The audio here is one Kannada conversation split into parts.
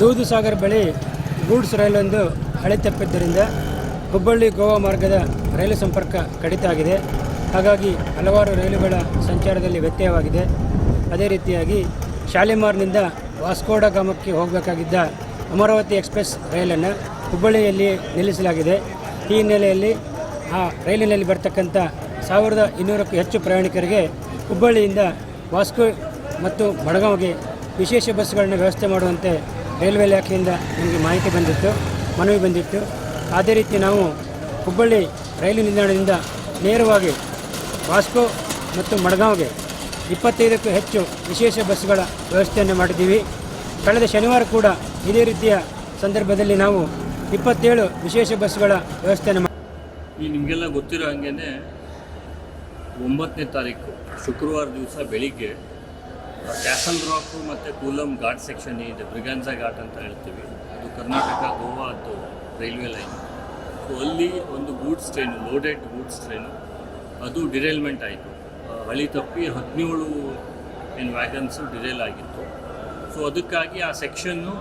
ದೂದು ಸಾಗರ್ ಬಳಿ ಗೂಡ್ಸ್ ರೈಲೊಂದು ಹಳೆ ತಪ್ಪಿದ್ದರಿಂದ ಹುಬ್ಬಳ್ಳಿ ಗೋವಾ ಮಾರ್ಗದ ರೈಲು ಸಂಪರ್ಕ ಕಡಿತ ಆಗಿದೆ. ಹಾಗಾಗಿ ಹಲವಾರು ರೈಲುಗಳ ಸಂಚಾರದಲ್ಲಿ ವ್ಯತ್ಯಯವಾಗಿದೆ. ಅದೇ ರೀತಿಯಾಗಿ ಶಾಲಿಮಾರ್ನಿಂದ ವಾಸ್ಕೋಡ ಗ್ರಾಮಕ್ಕೆ ಹೋಗಬೇಕಾಗಿದ್ದ ಅಮರಾವತಿ ಎಕ್ಸ್ಪ್ರೆಸ್ ರೈಲನ್ನು ಹುಬ್ಬಳ್ಳಿಯಲ್ಲಿ ನಿಲ್ಲಿಸಲಾಗಿದೆ. ಈ ಹಿನ್ನೆಲೆಯಲ್ಲಿ ಆ ರೈಲಿನಲ್ಲಿ ಬರ್ತಕ್ಕಂಥ ಸಾವಿರದ ಇನ್ನೂರಕ್ಕೂ ಹೆಚ್ಚು ಪ್ರಯಾಣಿಕರಿಗೆ ಹುಬ್ಬಳ್ಳಿಯಿಂದ ವಾಸ್ಕೋ ಮತ್ತು ಮಡಗಾಂವ್ಗೆ ವಿಶೇಷ ಬಸ್ಗಳನ್ನು ವ್ಯವಸ್ಥೆ ಮಾಡುವಂತೆ ರೈಲ್ವೆ ಇಲಾಖೆಯಿಂದ ನಮಗೆ ಮಾಹಿತಿ ಬಂದಿತ್ತು, ಮನವಿ ಬಂದಿತ್ತು. ಅದೇ ರೀತಿ ನಾವು ಹುಬ್ಬಳ್ಳಿ ರೈಲು ನಿಲ್ದಾಣದಿಂದ ನೇರವಾಗಿ ವಾಸ್ಕೋ ಮತ್ತು ಮಡಗಾಂವ್ಗೆ ಇಪ್ಪತ್ತೈದಕ್ಕೂ ಹೆಚ್ಚು ವಿಶೇಷ ಬಸ್ಗಳ ವ್ಯವಸ್ಥೆಯನ್ನು ಮಾಡಿದ್ದೀವಿ. ಕಳೆದ ಶನಿವಾರ ಕೂಡ ಇದೇ ರೀತಿಯ ಸಂದರ್ಭದಲ್ಲಿ ನಾವು ಇಪ್ಪತ್ತೇಳು ವಿಶೇಷ ಬಸ್ಗಳ ವ್ಯವಸ್ಥೆಯನ್ನು ಈ ನಿಮಗೆಲ್ಲ ಗೊತ್ತಿರೋ ಹಾಗೇ ಒಂಬತ್ತನೇ ತಾರೀಕು ಶುಕ್ರವಾರ ದಿವಸ ಬೆಳಿಗ್ಗೆ ಕ್ಯಾಸಲ್ ರಾಕು ಮತ್ತು ಕೂಲಂ ಘಾಟ್ ಸೆಕ್ಷನ್ ಇದೆ. ಬ್ರಿಗಾನ್ಸಾ ಘಾಟ್ ಅಂತ ಹೇಳ್ತೀವಿ. ಅದು ಕರ್ನಾಟಕ ಗೋವಾ ಅದು ರೈಲ್ವೆ ಲೈನ್ ಸೊ ಅಲ್ಲಿ ಒಂದು goods train loaded goods train ಅದು ಡಿರೈಲ್ಮೆಂಟ್ ಆಯಿತು. ಹಳಿ ತಪ್ಪಿ ಹದಿನೇಳು ಏನು ವ್ಯಾಗನ್ಸು ಡಿರೈಲ್ ಆಗಿತ್ತು. ಸೊ ಅದಕ್ಕಾಗಿ ಆ ಸೆಕ್ಷನ್ನು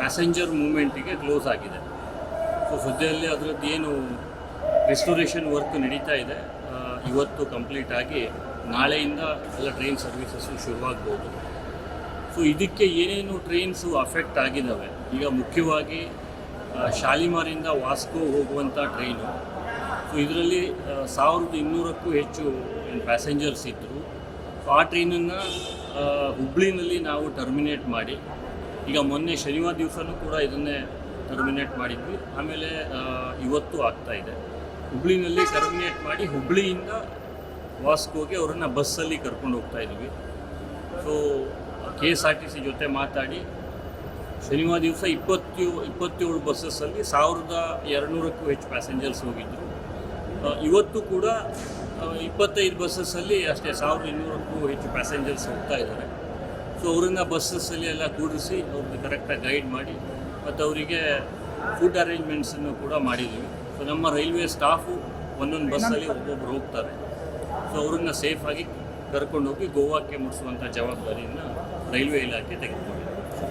ಪ್ಯಾಸೆಂಜರ್ ಮೂಮೆಂಟಿಗೆ ಕ್ಲೋಸ್ ಆಗಿದೆ. ಸೊ ಸದ್ಯದಲ್ಲಿ ಅದರದ್ದು ಏನು ರೆಸ್ಟೋರೇಷನ್ ವರ್ಕ್ ನಡೀತಾ ಇದೆ. ಇವತ್ತು ಕಂಪ್ಲೀಟ್ ಆಗಿ ನಾಳೆಯಿಂದ ಎಲ್ಲ ಟ್ರೈನ್ ಸರ್ವಿಸಸ್ಸು ಶುರುವಾಗ್ಬೋದು. ಸೊ ಇದಕ್ಕೆ ಏನೇನು ಟ್ರೈನ್ಸು ಅಫೆಕ್ಟ್ ಆಗಿದ್ದಾವೆ ಈಗ ಮುಖ್ಯವಾಗಿ ಶಾಲಿಮಾರಿಂದ ವಾಸ್ಕೋ ಹೋಗುವಂಥ ಟ್ರೈನು ಸೊ ಇದರಲ್ಲಿ ಸಾವಿರದ ಇನ್ನೂರಕ್ಕೂ ಹೆಚ್ಚು ಪ್ಯಾಸೆಂಜರ್ಸ್ ಇದ್ದರು ಸೊ ಆ ಟ್ರೈನನ್ನು ಹುಬ್ಳಿನಲ್ಲಿ ನಾವು ಟರ್ಮಿನೇಟ್ ಮಾಡಿ, ಈಗ ಮೊನ್ನೆ ಶನಿವಾರ ದಿವಸನೂ ಕೂಡ ಇದನ್ನೇ ಟರ್ಮಿನೇಟ್ ಮಾಡಿದ್ವಿ. ಆಮೇಲೆ ಇವತ್ತು ಆಗ್ತಾ ಇದೆ. ಹುಬ್ಳಿನಲ್ಲಿ ಟರ್ಮಿನೇಟ್ ಮಾಡಿ, ಹುಬ್ಳಿಯಿಂದ ವಾಸ್ಕೋಗೆ ಅವರನ್ನು ಬಸ್ಸಲ್ಲಿ ಕರ್ಕೊಂಡು ಹೋಗ್ತಾ ಇದ್ವಿ. So K S R T C ಜೊತೆ ಮಾತಾಡಿ, ಶನಿವಾರ ದಿವಸ ಇಪ್ಪತ್ತೇಳು ಇಪ್ಪತ್ತೇಳು ಬಸ್ಸಸ್ಸಲ್ಲಿ ಸಾವಿರದ ಎರಡುನೂರಕ್ಕೂ ಹೆಚ್ಚು ಪ್ಯಾಸೆಂಜರ್ಸ್ ಹೋಗಿದ್ದರು ಇವತ್ತು ಕೂಡ ಇಪ್ಪತ್ತೈದು ಬಸ್ಸಸ್ಸಲ್ಲಿ ಅಷ್ಟೇ ಸಾವಿರದ ಇನ್ನೂರಕ್ಕೂ ಹೆಚ್ಚು ಪ್ಯಾಸೆಂಜರ್ಸ್ ಹೋಗ್ತಾ ಇದ್ದಾರೆ. ಸೊ ಅವರನ್ನು ಬಸ್ಸಸ್ಸಲ್ಲಿ ಎಲ್ಲ ಕೂಡಿಸಿ ಅವ್ರಿಗೆ ಕರೆಕ್ಟಾಗಿ ಗೈಡ್ ಮಾಡಿ, ಮತ್ತು ಅವರಿಗೆ ಫುಡ್ ಅರೇಂಜ್ಮೆಂಟ್ಸನ್ನು ಕೂಡ ಮಾಡಿದ್ದೀವಿ ಸೊ ನಮ್ಮ ರೈಲ್ವೆ ಸ್ಟಾಫು ಒಂದೊಂದು ಬಸ್ಸಲ್ಲಿ ಒಬ್ಬೊಬ್ಬರು ಹೋಗ್ತಾರೆ. ಅವ್ರನ್ನ ಸೇಫಾಗಿ ಕರ್ಕೊಂಡೋಗಿ ಗೋವಾಕ್ಕೆ ಮುಟ್ಟಿಸುವಂಥ ಜವಾಬ್ದಾರಿಯನ್ನು ರೈಲ್ವೆ ಇಲಾಖೆ ತೆಗೆದುಕೊಂಡಿದೆ.